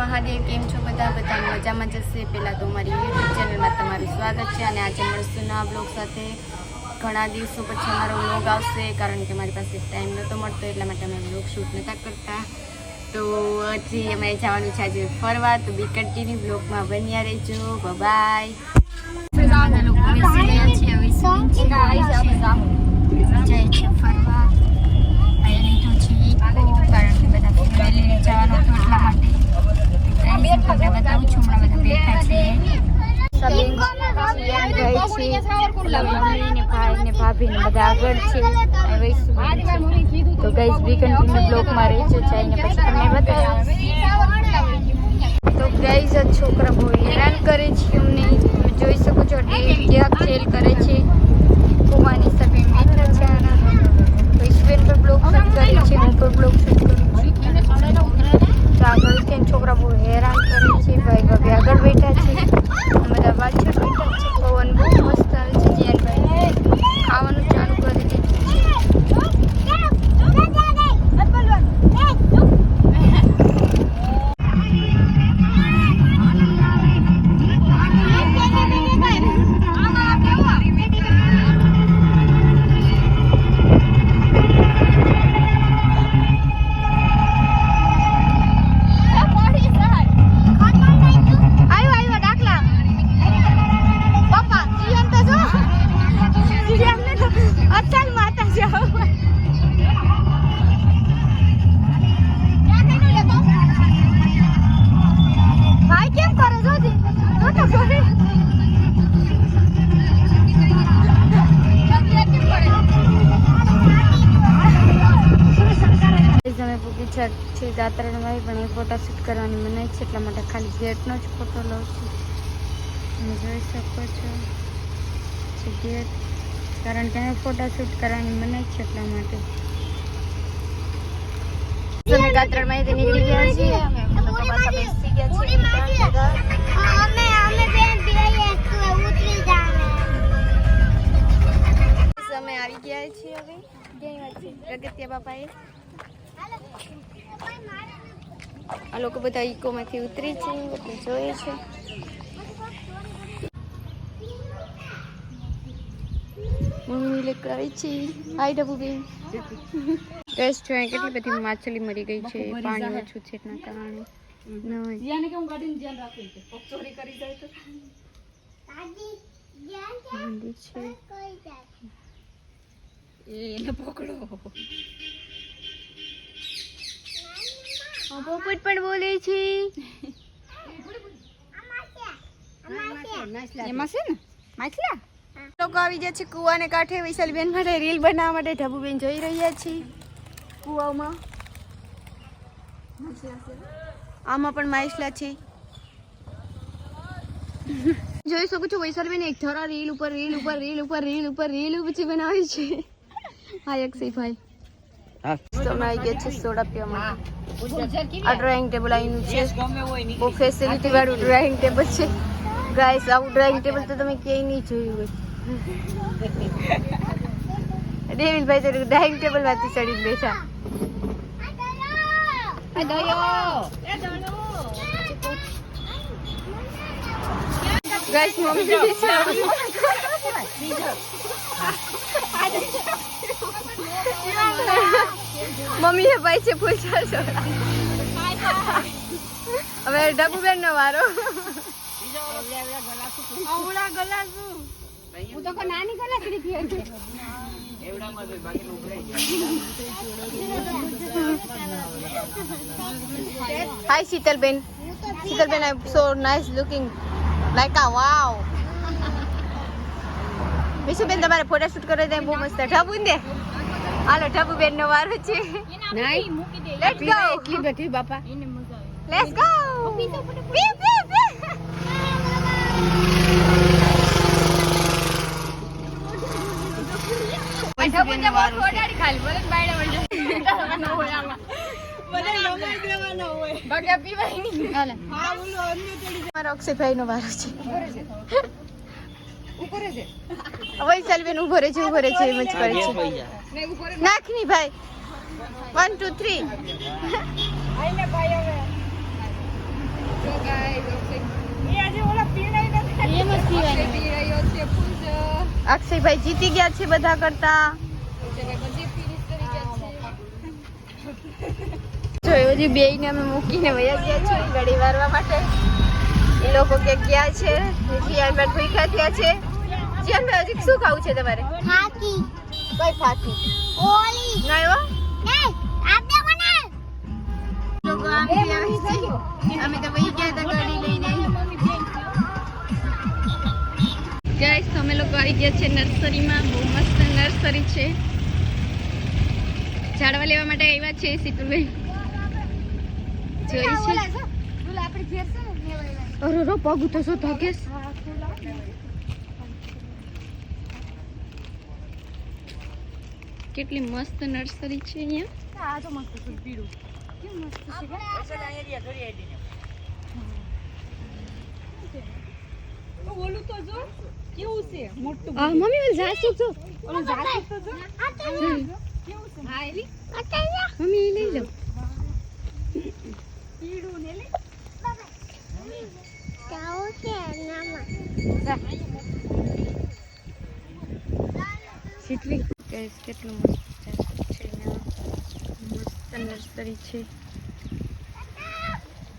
મહાદેવ કેમ છો બધા? બધા મજામાં જશે. પહેલાં તો મારી યુટ્યુબ ચેનલમાં તમારું સ્વાગત છે અને આજે મળશું નવા બ્લોગ સાથે. ઘણા દિવસો પછી અમારો બ્લોગ આવશે કારણ કે મારી પાસે ટાઈમ નહોતો મળતો એટલા માટે અમે બ્લોગ શૂટ નહોતા કરતા. તો હજી અમે જવાનું છે આજે ફરવા તો બી કન્ટિન્યુ બ્લોગમાં બન્યા રહેજો. બાય બધા લોકો બેસી રહ્યા છે હવે સુઈ જાય છે ફરવા અહીંયા લીધું છે ઈકો કારણ કે બધા ફેમિલી જવાનું હતું એટલા માટે ગાઈસ, હું તમને બતાવું છું હમણાં બધા બેઠા છે સબીન સિયાન ગઈ છે ઓલા મમ્મી ને ભાઈ ને ભાભી ને બધા આગળ છે. તો ગાઈસ બી કન્ટિન્યુ બ્લોકમાં રહેજો, જઈને પછી તમને બતાવીશ. તો ગાઈસ આ છોકરા બહુ છત છે પણ એ ફોટા શૂટ કરવાની મનાઈ છે એટલા માટે ખાલી ગેટનો જ ફોટો લઉં છું. તમે જોઈ શકો છો. ગેટ કારણ કે એને ફોટા શૂટ કરવાની મનાઈ છે એટલા માટે. અમે દાત્રામાં અહીંથી નીકળી ગયા છીએ. અમે પાછા બેસી ગયા છીએ. ત્રણ બધા. બસ અમે આવી ગયા છીએ હવે. વાત છે બાપાએ આ લોકો બધા ઇકોમાંથી ઉતરી છે બધું જોઈએ છે. મમ્મી લેकर આવી છે હાય ડબુબેન ગેસ જોઈએ કેટલી બધી માછલી મરી ગઈ છે. પાણી ઓછું છે એના કારણે. મંદિર છે. આ પોપટ પણ બોલે છે. એમાં છે ને? માછલા? લોકો આવી ગયા છે કુવાને કાંઠે. વૈશાલીબેન માટે રીલ બનાવવા માટે ઢબુબેન જોઈ રહ્યા છે કુવામાં આમાં પણ માછલા છે. જોઈ શકું છું વૈશાલીબેન એક ધરા રીલ ઉપર રીલ ઉપર રીલ ઉપર રીલ ઉપર રીલ ઉપર બનાવી છે. હા, એક તો અમે આવી ગયા છે સોડા પીવા માટે. આ ડ્રાઇંગ ટેબલ આવીનું છે. બહુ ફેસિલિટી વાળું ડ્રાઇંગ ટેબલ છે. ગાઈસ આવું ડ્રાઇંગ ટેબલ તો તમે ક્યાંય નહીં જોયું હોય. ડેવિલભાઈ તો ડ્રાઇંગ ટેબલમાંથી ચડીને બેઠા. ગાઈસ મમ્મી મમ્મી એ ભાઈ છે પૂછા સોડા હવે ડબુબેન નો વારો હું તો નાની ગલાસડી પીએ છે hi Shitalben. Shitalben I so nice looking like આ વાવ વિશુબેન તમારે ફોટા શૂટ કરવા દે બહુ મસ્ત. ઢબુ દે. હાલો ઢબુ બેન નો વારો છે લેટ્સ ગો એટલી બધી બાપા. લેટ્સ ગો પી પી પી. મારો અક્ષયભાઈ નો વારો છે. વૈશાલબેન ઊભો રહે છે ઊભો છે એમ જ કરે છે. નાખની ભાઈ. વન ટુ થ્રી અક્ષયભાઈ જીતી ગયા છે બધા કરતા. જોયું હજી બે ને અમે મૂકીને વયા ગયા છીએ ગાડી વારવા માટે. એ લોકો ક્યાં ગયા છે હજી આલબર્ટ ભૂખ્યા થયા છે. જીયાનભાઈ હજી શું ખાવું છે તમારે? ખાકી કઈ ફાકી? ઓલી. ના એવો? નહીં લોકો આમથી અમે તો વહી ગયા હતા ગાડી લઈને. ગાઈસ અમે લોકો આવી ગયા છે નર્સરીમાં. બહુ મસ્ત નર્સરી છે. ઝાડવા લેવા માટે આવ્યા છે સીતુભાઈ. જોઈ છે. અરે પગ તો શું કેટલી મસ્ત નર્સરી છે અહીંયા. આ તો મસ્ત છે પીળું કેવું મસ્ત છે ઓલું તો જો કેવું છે? મોટું આ મમ્મી ઓલ જાસૂદ જો. કેવું છે? હા એલી. આ તો અહીંયા મમ્મી એ લઈ લો. પીળું ને લે કેટલી ગાઈસ, કેટલું મસ્ત છે. મસ્ત નર્સરી છે.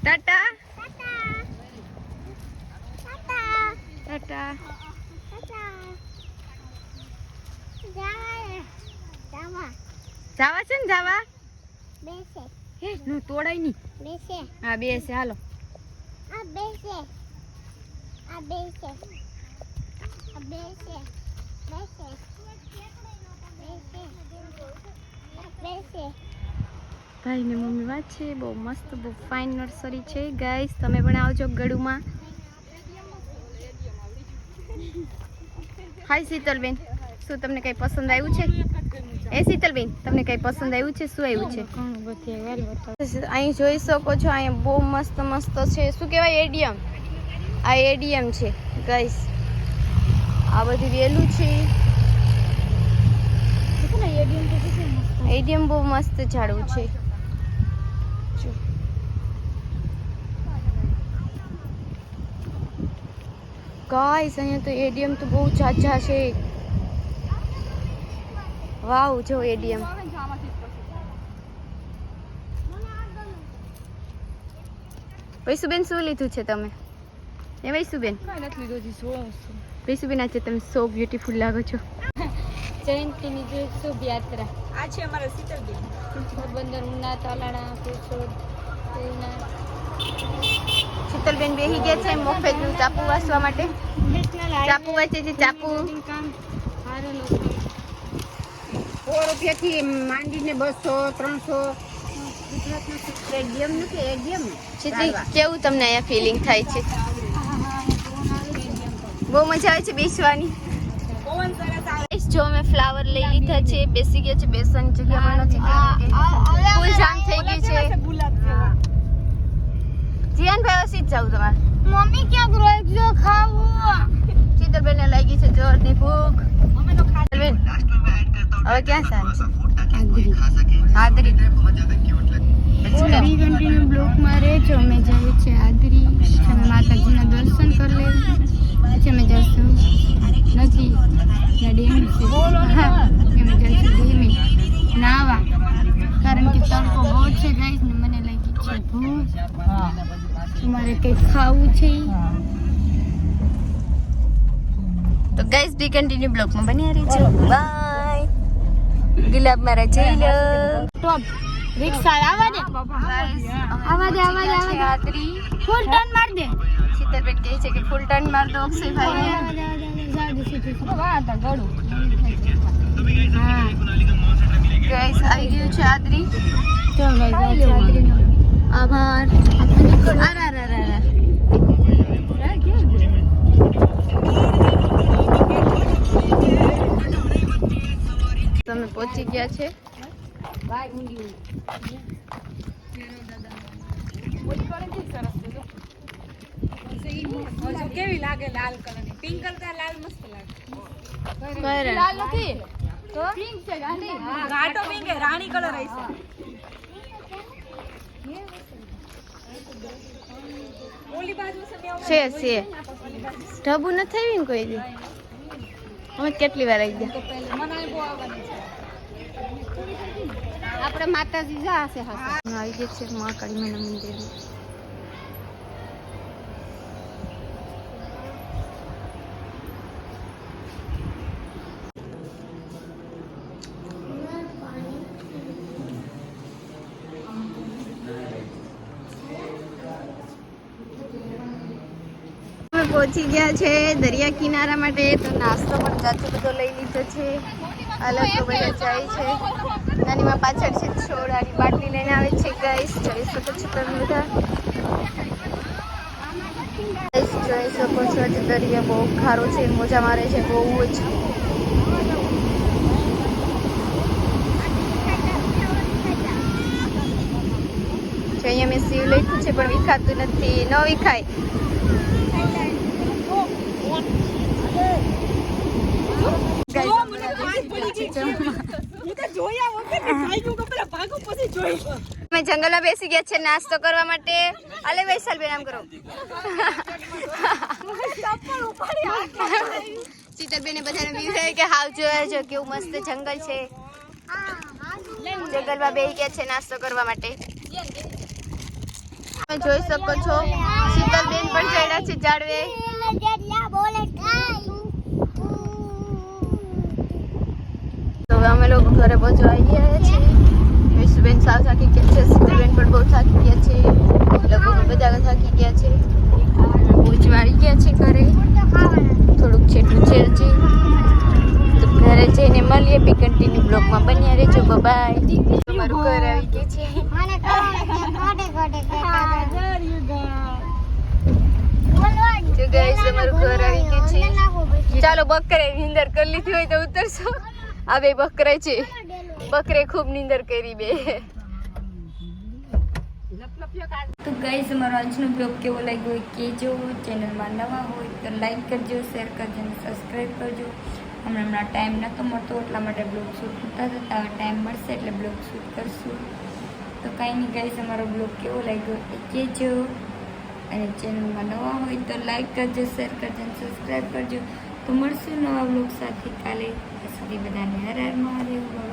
ટાટા. ટાટા. જાવા છે ને જાવા? હે, નું તોડાય નહીં. હા બેસે ચાલો આ બેસે આ બે બેસે હાલો ભાઈ મમ્મી વાત છે, બહુ મસ્ત, બહુ ફાઇન નર્સરી છે. ગાઈસ તમે પણ આવજો ગળુમાં. હાય શીતલબેન. શું તમને કંઈ પસંદ આવ્યું છે? એ શીતલબેન, તમને કંઈ પસંદ આવ્યું છે? શું આવ્યું છે? અહીં જોઈ શકો છો, અહીંયા બહુ મસ્ત મસ્ત છે. શું કહેવાય એડીએમ આ એડીએમ છે ગાઈસ આ બધી વેલું છે. એડિયમ બહુ મસ્ત ઝાડવું છે. ગાઈસ અહીંયા તો એડીએમ તો બહુ ઝાઝા છે. વાવ જો એડીએમ વૈસુબેન શું લીધું છે તમે? એ વૈસુબેન? વૈસુબેન આજે તમે સો બ્યુટીફુલ લાગો છો. જયંતીની જે શુભ યાત્રા આ છે અમારા શીતલબેન પોરબંદર ઉના તાલાણા કેશોદ શીતલબેન બેહી ગયા છે મોફેતનું ચાપુ વાસવા માટે. ચાપુ વાંચે છે ચાપુ. સો રૂપિયાથી માંડીને બસો ત્રણસો. કેવું તમને અહીંયા ફિલિંગ થાય છે? બહુ મજા આવે છે બેસવાની. જો અમે ફ્લાવર લઈ લીધા છે બેસી ગયા છે બેસવાની જગ્યા પણ નથી ફૂલ જામ થઈ ગઈ છે ગુલાબ ભાઈ વસી જ જાવ તમારે. મમ્મી ક્યાંક રોજો ખાવું. શીતલબેનને લાગી છે જોરની ભૂખ. અમે તો ખા બેન હવે ક્યાં સાંજ આદરી કન્ટિન્યુ મારે રહેજો અમે જઈએ છીએ આદરી. અમે માતાજીના દર્શન કરી લેવું પછી અમે નદી ત્યાં ડેમ છે. અમે જઈશું ડેમે. નાવા કારણ કે તડકો બહુ છે ગાઈસ ને મને લાગી છે ભૂખ. મારે કંઈક ખાવું છે? તો ગાઈસ બી કન્ટિન્યુ બ્લોગમાં બની રહી છે બાય ગુલાબ મારા જઈ લો. ટોપ રિક્ષા આવા દે. આવા દે આવા દે આવા દે. ફૂલ ટર્ન માર દે. શીતલબેન કહે છે કે ફૂલ ટર્ન માર દો અક્ષયભાઈને ગાઈસ આવી ગયું છે આદરી. આભાર. અરે અરે અરે અરે. તમે પહોંચી ગયા છે. કેવી લાલ કલરની પિંક કરતા લાલ મસ્ત લાગે. કરણ હા ઘાટો પિંક હે રાણી કલર હશે ઓલી બાજુ છે ને છે છે. ઢબુ નથી આવી ને કોઈ દી? અમે કેટલી વાર આવી ગયા? તો છે આપણે માતાજી જા હશે હા આવી ગયા છે મહાકાળી માના મંદિર. પહોંચી ગયા છે દરિયા કિનારા માટે, તો નાસ્તો પણ જાતો બધો લઈ લીધો છે. અલગ તો બધા જાય છે. નાનીમાં પાછળ છે છોડાની બાટલી લઈને આવે છે ગાઈસ જોઈ શકો છો તમે બધા. જોઈ શકો છો આજે દરિયા બહુ ખારો છે, મોજા મારે છે, બહુ જો અહીંયા મેં શિવ લખ્યું છે, પણ વિખાતું નથી. ન વિખાય જો મને પાંચ પડી ગઈ છે હું તો જોયા વગર ને ખાઈ ગયું કે પેલા ભાગો પછી જોઈ અમે જંગલમાં બેસી ગયા છે નાસ્તો કરવા માટે. અલે વૈશાલ બેન, આમ કરો. શીતલબેને બધાને થાય કે હાવ જોયા જો કેવું મસ્ત જંગલ છે. જંગલમાં બેસી ગયા છે નાસ્તો કરવા માટે. તમે જોઈ શકો છો. શીતલબેન પણ ચડ્યા છે ઝાડવે. તો અમે લોકો ઘરે પહોંચવા આવી ગયા છીએ. વિશુબેન સાવ થાકી ગયા છે શીતલબેન પણ બહુ થાકી ગયા છે. લગભગ બધા થાકી ગયા છે. પહોંચવા આવી ગયા છે ઘરે. થોડુંક છેટું છે હજી. તો ઘરે જઈને મળીએ બી કન્ટિન્યુ બ્લોગમાં બન્યા રહેજો. બાય તમારું ઘર આવી ગયું છે. તો ગાઈસ અમારું ઘર આવી ગયું છે. ચાલો બકરે નીંદર કરી લીધી હોય તો ઉતરશો. આ બે બકરે છે. બકરે ખૂબ નીંદર કરી બે. તો ગાઈઝ અમારો આજનો બ્લોગ કેવો લાગ્યો હોય કહેજો. ચેનલમાં નવા હોય તો લાઈક કરજો શેર કરજો અને સબસ્ક્રાઈબ કરજો. હમણાં હમણાં ટાઈમ નહોતો મળતો એટલા માટે બ્લોગ શૂટ થતા હવે ટાઈમ મળશે એટલે બ્લોગ શૂટ કરશું. તો કાંઈ નહીં ગાઈઝ અમારો બ્લોગ કેવો લાગ્યો એ કહેજો. અને ચેનલમાં નવા હોય તો લાઈક કરજો શેર કરજો અને સબસ્ક્રાઈબ કરજો. તો મળશું નવા બ્લોગ સાથે કાલે. સુધી બધાને હર હર મહાદેવ